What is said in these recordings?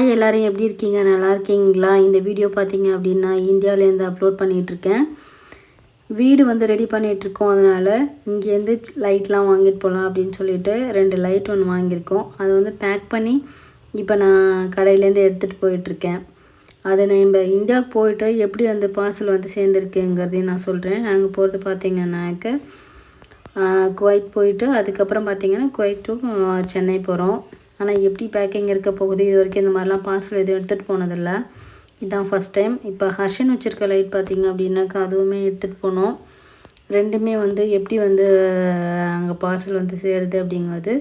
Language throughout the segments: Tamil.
ஹாய் எல்லோரும் எப்படி இருக்கீங்க? நல்லா இருக்கீங்களா? இந்த வீடியோ பார்த்தீங்க அப்படின்னா இந்தியாவிலேருந்து அப்லோட் பண்ணிகிட்ருக்கேன் வீடு வந்து ரெடி பண்ணிகிட்ருக்கோம் அதனால் இங்கேருந்து லைட்லாம் வாங்கிட்டு போகலாம் அப்படின்னு சொல்லிட்டு ரெண்டு லைட் ஒன்று வாங்கியிருக்கோம். அதை வந்து பேக் பண்ணி இப்போ நான் கடையிலேருந்து எடுத்துகிட்டு போயிட்டுருக்கேன். அதை நம்ம இந்தியாவுக்கு போயிட்டு எப்படி அந்த பார்சல் வந்து சேர்ந்துருக்குங்கிறதையும் நான் சொல்கிறேன் நாங்கள் போகிறது பார்த்திங்கனாக்க குவைத் போயிட்டு அதுக்கப்புறம் பார்த்தீங்கன்னா குவைத் டு சென்னை போகிறோம் ஆனால் எப்படி பேக்கிங் இருக்க போகுது? இது வரைக்கும் இந்த மாதிரிலாம் பார்சல் எதுவும் எடுத்துகிட்டு போனதில்லை. இதுதான் ஃபஸ்ட் டைம் இப்போ ஹர்ஷன் வச்சுருக்க லைட் பார்த்திங்க அப்படின்னாக்கா அதுவுமே எடுத்துகிட்டு போனோம். ரெண்டுமே வந்து எப்படி வந்து அங்கே பார்சல் வந்து சேருது அப்படிங்கிறது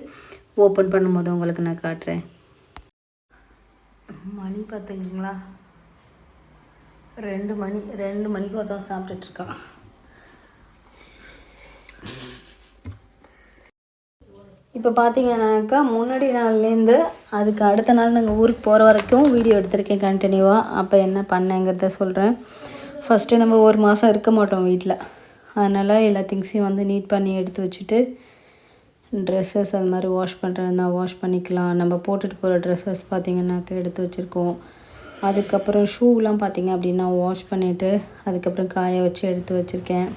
ஓப்பன் பண்ணும்போது உங்களுக்கு நான் காட்டுறேன். மணி பார்த்துக்கிங்களா ரெண்டு மணி ரெண்டு மணிக்கு ஒருத்தன் சாப்பிட்டுட்ருக்கான் இப்போ பார்த்தீங்கன்னாக்கா முன்னாடி நாள்லேருந்து அதுக்கு அடுத்த நாள் நாங்கள் ஊருக்கு போகிற வரைக்கும் வீடியோ எடுத்திருக்கேன் கண்டினியூவாக அப்போ என்ன பண்ணேங்கிறத சொல்கிறேன் ஃபஸ்ட்டு நம்ம ஒரு மாதம் இருக்க மாட்டோம் வீட்டில் அதனால் எல்லா திங்ஸையும் வந்து நீட் பண்ணி எடுத்து வச்சுட்டு ட்ரெஸ்ஸஸ் அது மாதிரி வாஷ் பண்ணுறதுனா வாஷ் பண்ணிக்கலாம். நம்ம போட்டுட்டு போகிற ட்ரெஸ்ஸஸ் பார்த்திங்கன்னாக்கா எடுத்து வச்சுருக்கோம். அதுக்கப்புறம் ஷூலாம் பார்த்திங்க அப்படின்னா வாஷ் பண்ணிவிட்டு அதுக்கப்புறம் காய வச்சு எடுத்து வச்சுருக்கேன்.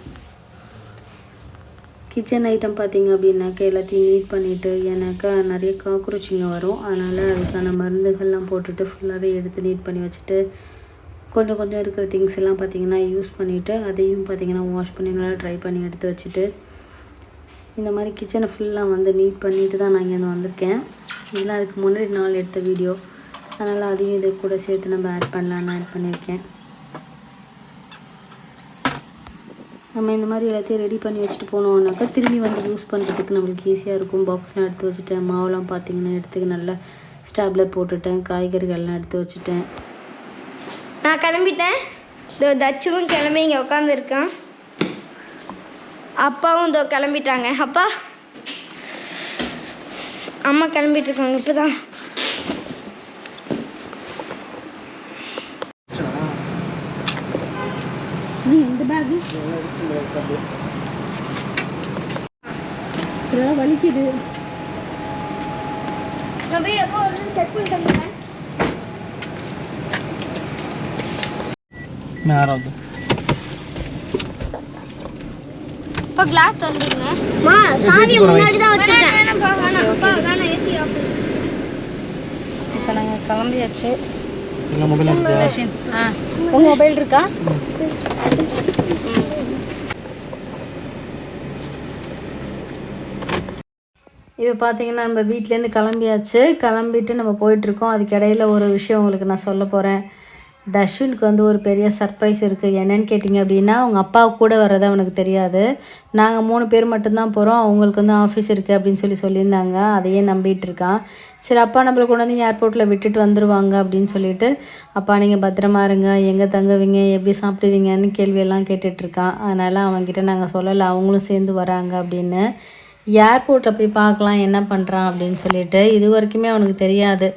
கிச்சன் ஐட்டம் பார்த்திங்க அப்படின்னாக்கா எல்லாத்தையும் நீட் பண்ணிவிட்டு ஏன்னாக்கா நிறைய காக்ரோச்சிங்க வரும். அதனால் அதுக்கான மருந்துகள்லாம் போட்டுட்டு ஃபுல்லாகவே எடுத்து நீட் பண்ணி வச்சுட்டு கொஞ்சம் கொஞ்சம் இருக்கிற திங்ஸ் எல்லாம் பார்த்திங்கன்னா யூஸ் பண்ணிவிட்டு அதையும் பார்த்திங்கன்னா வாஷ் பண்ணி நல்லா ட்ரை பண்ணி எடுத்து வச்சுட்டு இந்த மாதிரி கிச்சனை ஃபுல்லாக வந்து நீட் பண்ணிட்டு தான் நான் இங்கே வந்திருக்கேன். இதெல்லாம் அதுக்கு முன்னாடி நாள் எடுத்த வீடியோ அதனால் அதையும் இதை கூட சேர்த்து நம்ம ஆட் பண்ணலான்னு ஆட் பண்ணியிருக்கேன். நம்ம இந்த மாதிரி எல்லாத்தையும் ரெடி பண்ணி வச்சுட்டு போனோம்னாக்கா திரும்பி வந்து யூஸ் பண்ணுறதுக்கு நம்மளுக்கு ஈஸியாக இருக்கும். பாக்ஸ்லாம் எடுத்து வச்சுட்டேன். மாவுலாம் பார்த்திங்கன்னா எடுத்துக்க நல்லா ஸ்டாப்லர் போட்டுட்டேன். காய்கறிகள்லாம் எடுத்து வச்சுட்டேன். நான் கிளம்பிட்டேன். இதோ தச்சுவும் கிளம்பி இங்கே உட்காந்துருக்கான் அப்பாவும் இதோ கிளம்பிட்டாங்க. அப்பா அம்மா கிளம்பிட்டு இருக்காங்க. இப்போ தான் பேகு சிலதான் வலிக்குது. இப்போ கிளாஸ் மா சாவி முன்னாடி தான் வச்சிருக்கேன். வேணாம் அப்பா வேணாம் ஏசி ஆஃப் இப்போ நாங்கள் கிளம்பியாச்சு. இல்லை மொபைல் ஆ. உங்கள் மொபைல் இருக்கா? இப்போ பார்த்தீங்கன்னா நம்ம வீட்டிலேருந்து கிளம்பியாச்சு. கிளம்பிட்டு நம்ம போயிட்டுருக்கோம் அதுக்கு இடையில ஒரு விஷயம் உங்களுக்கு நான் சொல்ல போகிறேன் தஷ்வினுக்கு வந்து ஒரு பெரிய சர்ப்ரைஸ் இருக்குது என்னன்னு கேட்டிங்க அப்படின்னா அவங்க அப்பா கூட வர்றது அவனுக்கு தெரியாது. நாங்கள் மூணு பேர் மட்டும்தான் போகிறோம் அவங்களுக்கு வந்து ஆஃபீஸ் இருக்குது அப்படின்னு சொல்லி சொல்லியிருந்தாங்க. அதையே நம்பிட்டு இருக்கான். சரி அப்பா நம்மளை கொண்டு வந்து ஏர்போர்ட்டில் விட்டுட்டு வந்துடுவாங்க அப்படின்னு சொல்லிட்டு அப்பா நீங்கள் பத்திரமா இருங்க. எங்கே தங்குவீங்க? எப்படி சாப்பிடுவீங்கன்னு கேள்வியெல்லாம் கேட்டுட்ருக்கான் அதனால் அவங்ககிட்ட நாங்கள் சொல்லலை. அவங்களும் சேர்ந்து வராங்க அப்படின்னு ஏர்போர்ட்டில் போய் பார்க்கலாம் என்ன பண்ணுறான் அப்படின்னு சொல்லிட்டு இது வரைக்குமே அவனுக்கு தெரியாது.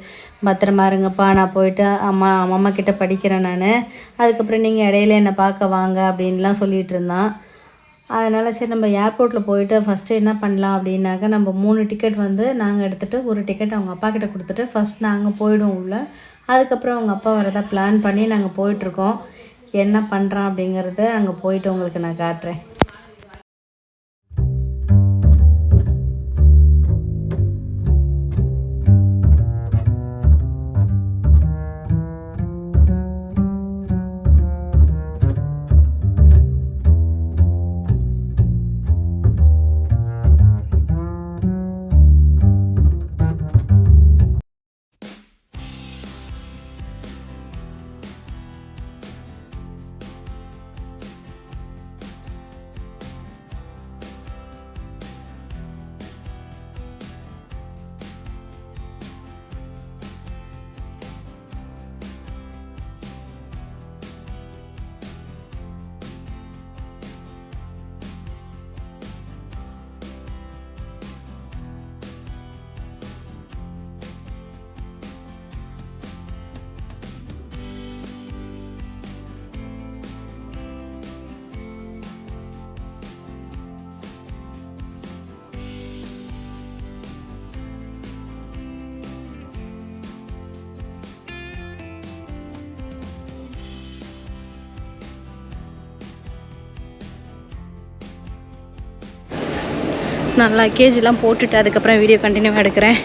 பத்திரமா இருங்கப்பா நான் போயிட்டு அம்மா அம்மா கிட்டே படிக்கிறேன் நான். அதுக்கப்புறம் நீங்கள் இடையில என்னை பார்க்க வாங்க அப்படின்லாம் சொல்லிகிட்டு இருந்தான். அதனால் சரி நம்ம ஏர்போர்ட்டில் போயிட்டு ஃபஸ்ட்டு என்ன பண்ணலாம் அப்படின்னாக்க நம்ம மூணு டிக்கெட் வந்து நாங்கள் எடுத்துகிட்டு ஒரு டிக்கெட் அவங்க அப்பா கிட்ட கொடுத்துட்டு ஃபஸ்ட் நாங்கள் போயிடுவோம் உள்ள. அதுக்கப்புறம் அவங்க அப்பா வரதா பிளான் பண்ணி நாங்கள் போயிட்டுருக்கோம் என்ன பண்ணுறான் அப்படிங்கிறத அங்கே போயிட்டு உங்களுக்கு நான் காட்டுறேன். நல்லா கேஜிலாம் போட்டுட்டு அதுக்கப்புறம் வீடியோ கண்டினியூவாக எடுக்கிறேன்.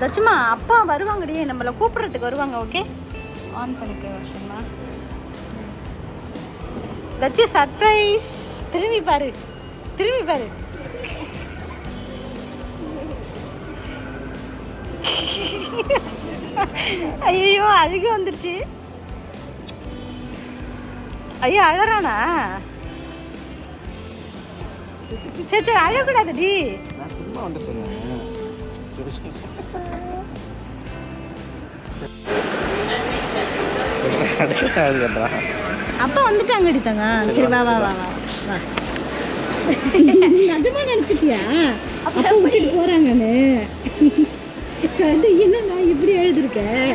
தச்சுமா அப்பா வருவாங்கடியே நம்மளை கூப்பிட்றதுக்கு வருவாங்க ஓகே ஆன் பண்ணிக்க வருஷமா தச்சு சர்ப்ரைஸ் திரும்பி பாரு. திரும்பி பாரு. ஐயோ அழுகு வந்துருச்சு. ஐயோ அழறானா? சரி சரி அழக்கூடாதுடி நான் சும்மா வந்து சொன்னேன். அப்பா வந்துட்டாங்கடி தங்க. சரி வா வா வா வா. வா. நிஜமா நினைச்சிட்டியா? அப்பா விட்டுட்டு போறாங்கன்னு. கண்டு என்னங்க இப்படி எழுதிருக்க